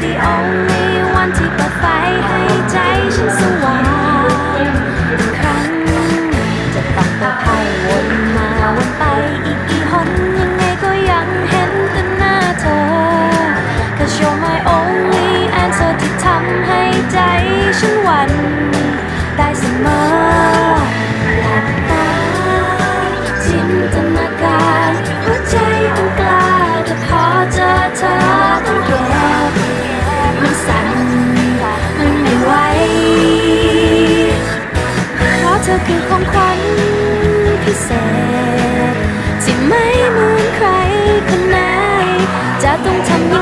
the only one to fight. ให้ใจฉันส ไม่เหมือนใครคนไหนจะต้องทำยัง